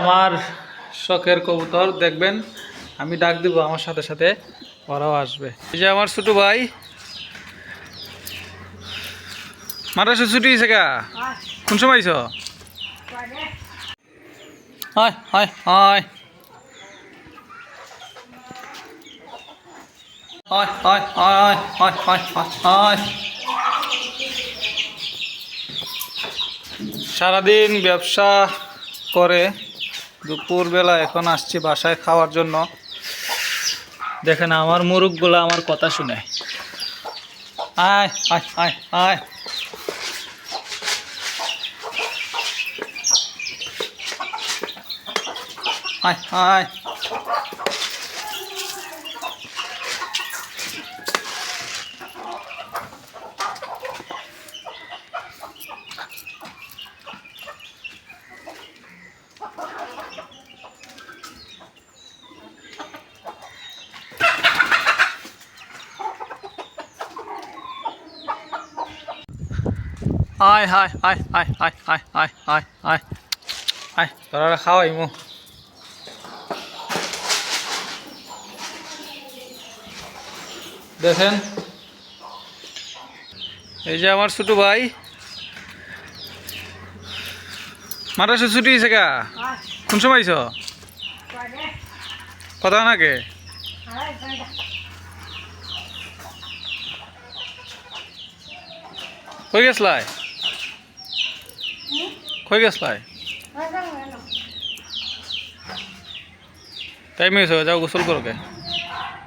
আমার শখের কবুতর, দেখবেন, আমি ডাক দিব আমার সাথে সাথে, ওরাও আসবে। এই যে আমার ছোট ভাই। মাদ্রাসা ছুটি হয়েছে কোন সময় হয় হয় হয় হয় হয় হয় হয় হয় হয় সারাদিন ব্যবসা করে দুপুরবেলা এখন আসছি বাসায় খাওয়ার জন্য। দেখেন আমার মুরুখগুলো আমার কথা শুনে। আয় আয় আয় আয়। আয় আয়। আয় হায় আয় আয় আয় আয় আয় আয় আয় আয় তোরা খাওয়াই মু দেখেন। এই যে আমার ছোট ভাই। মাদ্রাসা ছুটি হয়েছে গা? কোন সময় আইছ? কথা নাকে কই গেছলাই ખોઈ ગેસ ભાઈ ટાઈમ નહીં થયો જાઓ ગુસલ કરો કે?